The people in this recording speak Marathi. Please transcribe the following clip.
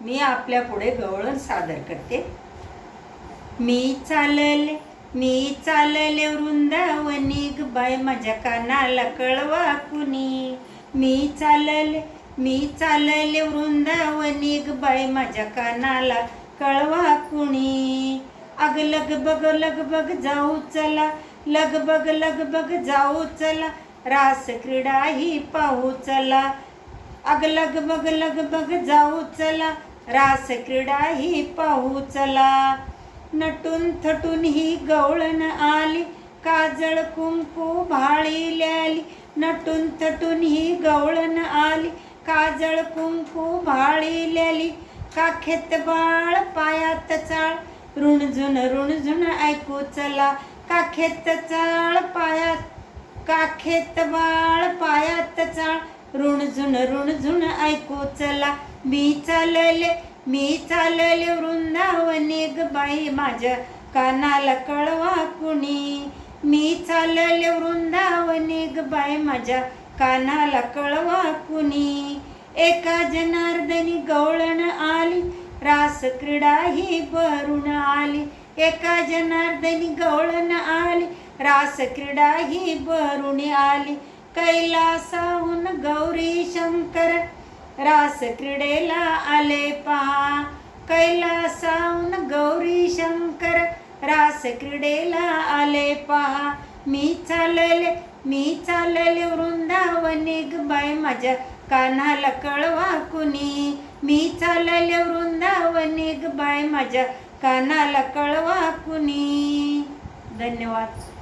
मी आपल्या पुढे गवळण सादर करते. मी चालले मी चालले वृंदावनी बाय माझ्या कानाला कळवा कुणी. मी चालले मी चालले वृंदावनी बाय माझ्या कानाला कळवा कुणी. अग लगबग लगबग जाऊ चला लगबग लगबग जाऊ चला रास क्रीडा ही पाहू चला अग बगलग बग जाऊ चला. रास क्रीडा ही पाहू चला. नटून थटून ही गवळण आली. काजळ कुंकू भाळी ल्याली नटून थटून ही गवळण आली. काजळ कुंकू भाळी ल्याली काखेत बाळ पायात चाळ. रुणझुन रुणझुन ऐकू चला. काखेत चाळ पायात काखेत बाळ पायात चाळ. ऋणझुन रुणझुन ऐकू चला. मी चालले मी चालले वृंदावनी ग बाई. माझ्या कानाला कळवा कुणी. मी चालले वृंदावनी ग बाई. माझ्या कानाला कळवा कुणी. एका जनार्दनी गवळण आली. रास क्रीडा ही भरून आली. एका जनार्दनी गवळण आली. रास क्रीडा ही भरून आली. कैलासाहून गौरी शंकर रास क्रीडेला आले पहा. कैलासाहून गौरी शंकर रास क्रीडेला आले पहा. मी चालले मी चालले वृंदावनी ग बाई माझ्या कानाला कळवा कुणी. मी चालले वृंदावनी ग बाई माझ्या कानाला कळवा कुणी. धन्यवाद.